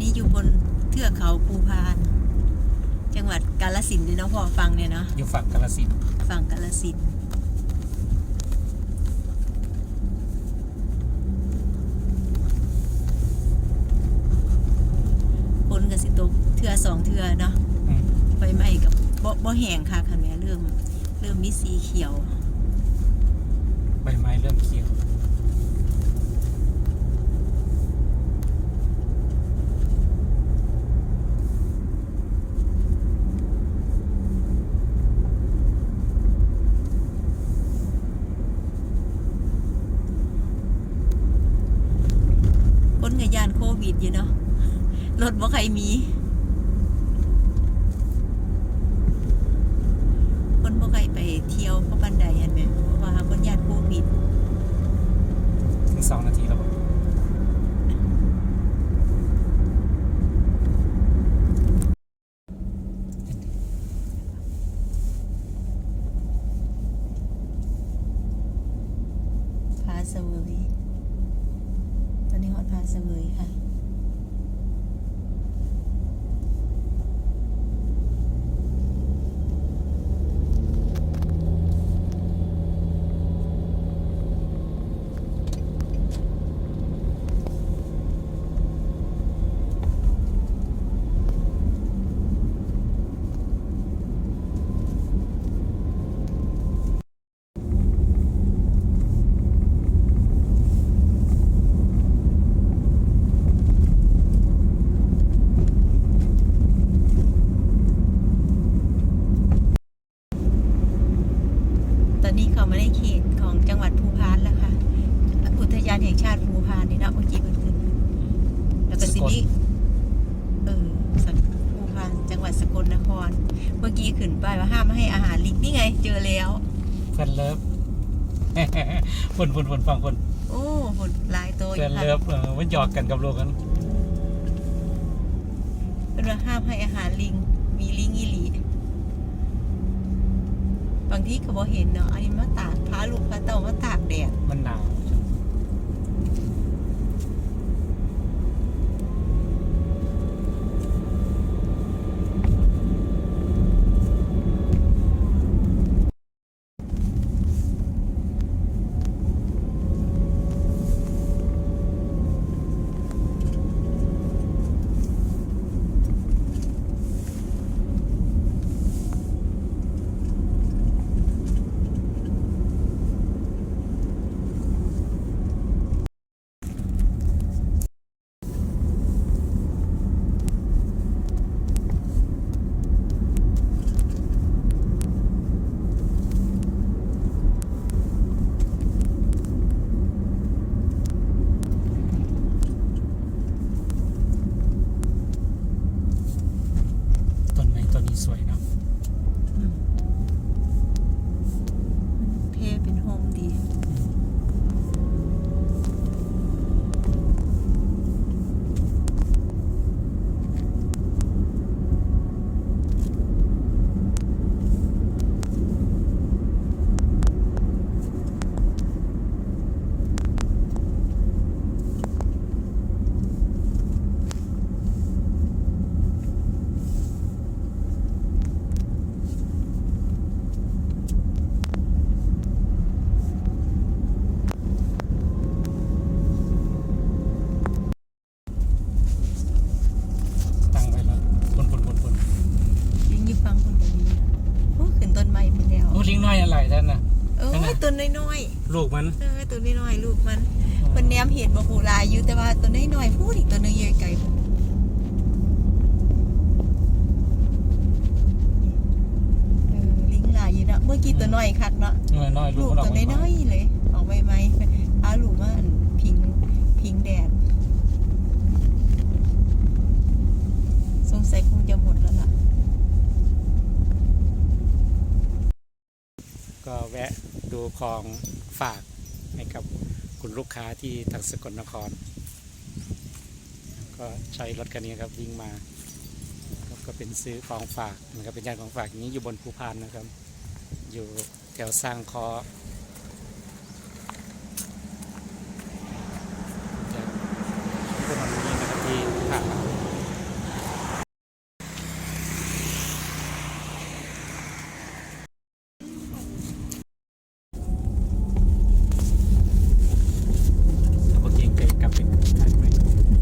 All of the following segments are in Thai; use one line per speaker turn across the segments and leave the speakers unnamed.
นี้อยู่บนเทือกเขาภูพาน จังหวัดกาฬสินธุ์เนี่ยเนาะพอฟังเนี่ยเนาะ
อยู่ฝั่งกาฬสินธุ์
ฝั่งกาฬสินธุ์ฝนกับสิตกเทือสองเทือเนาะ
อืม
ใบไม้กับบ่บ่แห้งค่ะค่ะแม่เริ่ม เริ่มมีสีเขียว
ใบไม้เริ่มเขียว
พ้นกับยานโค วิดอยู่เนาะรถบ่ใครมี คนบ่ใครไปเที่ยวเพราะบันไดเห็นไหมเพราะว่าคนยานโควิด
ถึงสองนาทีแล้วบอก
พาเสวยตอนนี้ฮอดพาเสวยค่ะ ตอนนี้เขามาในเขตของจังหวัดภูพานแล้วค่ะ อุทยานแห่งชาติภูพานนี่เนาะเมื่อกี้เพิ่นขึ้น แล้วก็สินี้เออสันภูพานจังหวัดสกลนคร เมื่อกี้ ขึ้นป้ายว่าห้ามให้อาหารลิงนี่ไง เจอแล้ว
เพื่อนเลิฟฝนฝนฝนฟังฝน
โอ้หดหลายตัวอ
เพื่อน
ยู่ค่ะ
เลิฟเออมันหยอกกันกับโลกกัน
เป็นว่าห้ามให้อาหารลิง มีลิงอีหลีบางที่เขาบอกเห็นเนาะอันนี้มาตากพาลูกพาเต่ามาตากแดด
มันหนาว ม้ไป
แล้ว
โอ้ลิงน้อยอะไรท่านน่ะ
เออ
นั่นน่ะ
ต้นน้อย
ลูกมัน
ๆเออต้นน้อยๆลูกมันคนแนมเห็นบ่หูหลายอยู่แต่ว่าต้นน้อยๆพูดอีกตัวหนึงใหญ่ไกลเออลิงหลายอยู่เนาะเมื่อกี้ตัวน้อยคักเนาะ
น้อยน้อยลู
ลู
ก
ก
มันออ
ตัว
กมา
น้อยๆเลย ออกใบไม้พาลูกมาอันพิงพิงแดด สงสัยคงจะหมดแล้วล่ะ
ก็แวะดู ของฝากให้กับคุณลูกค้าที่ทางสกลนคร ก็ใช้รถคันนี้ครับวิ่งมา ก็ก็เป็นซื้อของฝากนะครับเป็นยานของฝากอย่างนี้อยู่บนภูพานนะครับ อยู่แถวสร้างคอ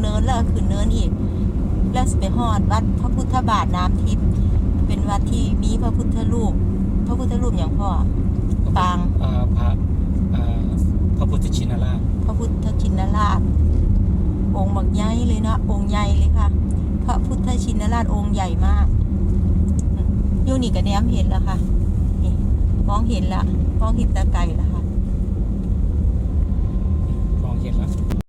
เนินแล้วขึ้นเนินอีก แล้วไปหอดวัด
พระพุทธบาทน้ำทิพย์เป็นวัดที่มีพระพุทธรูป พระพุทธรูปอย่างพ่อปาง
พระพระพุทธชินราช
พระพุทธชินราช องค์บักใหญ่เลยนะองค์ใหญ่เลยค่ะ พระพุทธชินราชองค์ใหญ่มากยูนี่กับแนมเห็นแล้วค่ะนี่มองเห็นละมองเห็นตะไก่แล้วค่ะ
มองเห็นแล้ว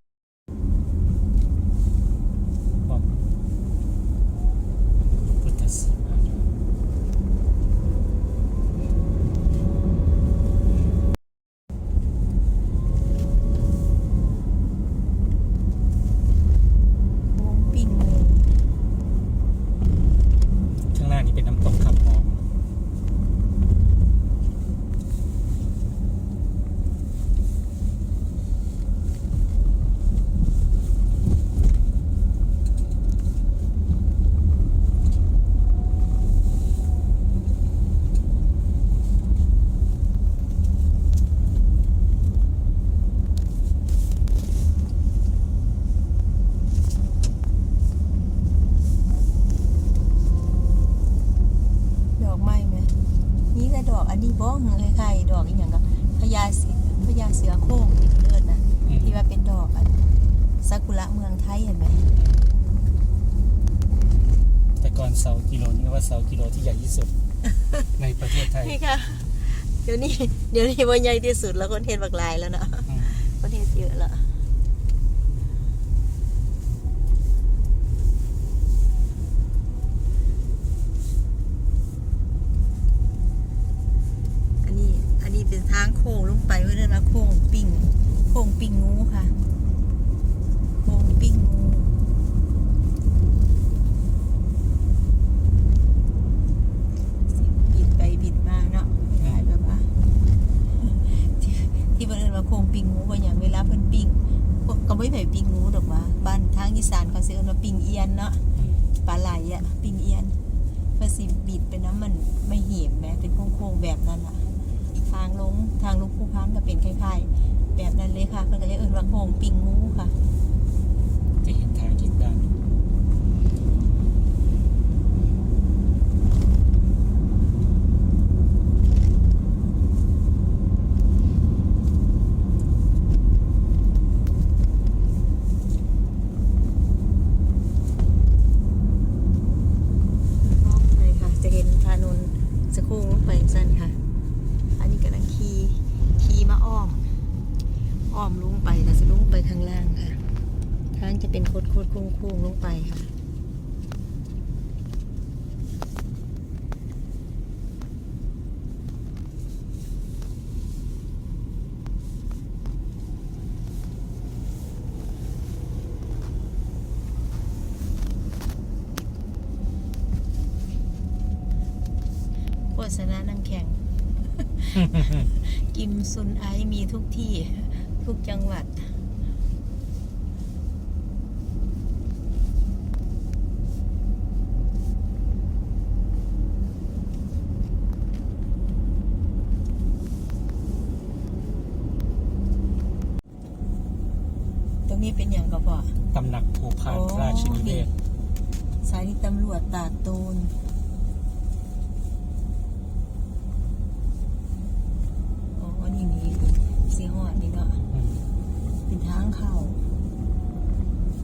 ระ
เมืองไทยเห็นไหม
แต่ก่อนเสากิโลนี่ก็ว่าเสากิโลที่ใหญ่ที่สุด ในประเทศไทย
นี่ค่ะ เดี๋ยวนี้เดี๋ยวนี้ว่าใหญ่ที่สุดแล้วคนเทศบักลายแล้วเนาะ
อืม
คนเทศเยอะแล้วอันนี้อันนี้เป็นทางโค้งลงไปเพื่อนว่าโค้งปิ่งโค้งปิ่งงูค่ะโค้งปิ่งงูสิบิดไปบิดมาเนาะหลายแบบว่า ที่ที่บ้านเอิญว่าโคงปิงงูว่าอย่างเวลาเพิ่นปิง พวกก็ไม่ไผปิงงูดอกว่าบ้านทางอีสานเขาสิเอิ้นว่าปิงเอียนเนาะปลาไหลอะปิงเอียนเพิ่นสิบิดเป็นน้ำมันไม่เหี่ยมแหม้เป็นโค้งๆแบบนั้นอะทางลงทางลงภูพานก็เป็นคล้ายๆ แบบนั้นเลยค่ะเพิ่นก็เลยเอิ้นว่าโค้งปิงงูค่ะ
จะเห็นทางทิศด้าน
มองไปค่ะ จะเห็นถนนจะโค้งลงไปสั้นค่ะ อันนี้กำลังขี่ขี่มาอ้อม อ้อมลงไปค่ะจะลงไปข้างล่างค่ะ ทาง จะเป็นโคดโคดโค้งโค้งลงไปค่ะ โฆษณาน้ำแข็ง กิมซุนไอซ์มีทุกที่ทุกจังหวัด ตรงนี้เป็น อย่างก็พอ
ตำหนักภูพาน
โอ้
ราชนิเวศ
สายตำรวจตาดโตนโอ้นี่มีสีหอดนี่เนาะ
อืม
เป็นทางเข้า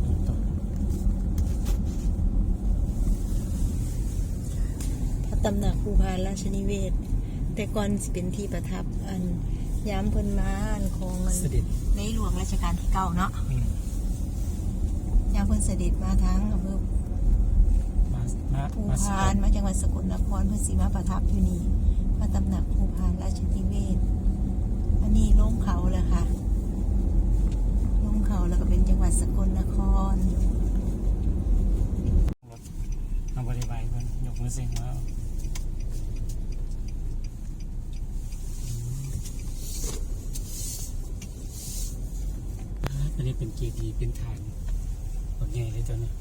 น้ำตก
พระตำหนักภูพานราชนิเวศ แต่ก่อนสิเป็นที่ประทับอันย้ำเพิ่นมาอันของอัน
เสด็จ
ในหลวงรัชกาลที่เก้าเนาะ
อืม
ย้ำเพิ่นเสด็จมาทั้งอำเภอ
มามา
ภู
มาส
พานมาจังหวัดสกลนครเพิ่นสิมาประทับอยู่นี่พระตำหนักภูพานราชนิเวศอันนี้ลงเขาแหละค่ะลงเขาแล้วก็เป็นจังหวัดสกลนคร
เอาบริบายเพิ่นยกมือเสียงมาเอาอืมอันนี้เป็นเจดีย์เป็นฐานบาง ใหญ่เลยตัวนี้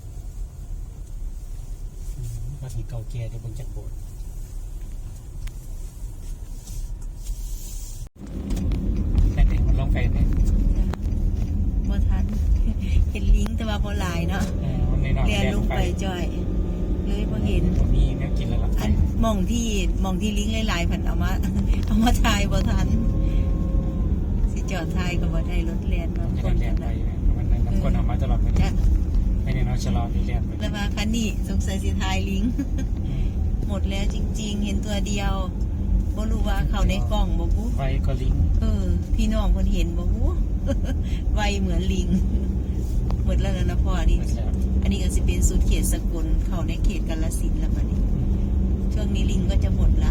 อืมวัดนี้เก่าแก่เดี๋ยวเบิ่งจากโบสถ์แต่เด็กมันลงไปเนี่ย
บ่ทันเห็นลิงก์แต่ว่าบ่หลายเนาะ
เออมันในนอน
เรียน
แดง
ลงไปจ่อย เลยพอเห็น
ผมมีเนี่ยกินแล้วล่ะ
อันหมองที่หมองที่ลิงก์หลายๆผันเอามาเอามาถ่ายบ่ทันสิจอดถ่ายก็บ่ได้รถแล่นมา
จะ
ค
ได้
น
เรียน
กัน
ไป
นะ
มันนั้นน้ำคนเอามาตลอดไป
จ้ะ
ไม่ได้เนาะ ชะลอมีเรียนไป
แล้วมาคันนี้สงสัยสิถ่ายลิงก์หมดแล้วจริง ๆ เห็นตัวเดียวบ่รู้ว่าเขาในกล่องบ่บุ
ไฟก็ลิงก์
เออ พี่น้องเพิ่นเห็นบ่บุไวเหมือนลิง หมดแล้วนะนะพ่อนี่
หมดแล้ว
อันนี้ก็สิเป็นสุดเขตสกลเข้าในเขตกาฬสินธุ์แล้วบัดนี้ช่วงนี้ลิงก็จะหมดละ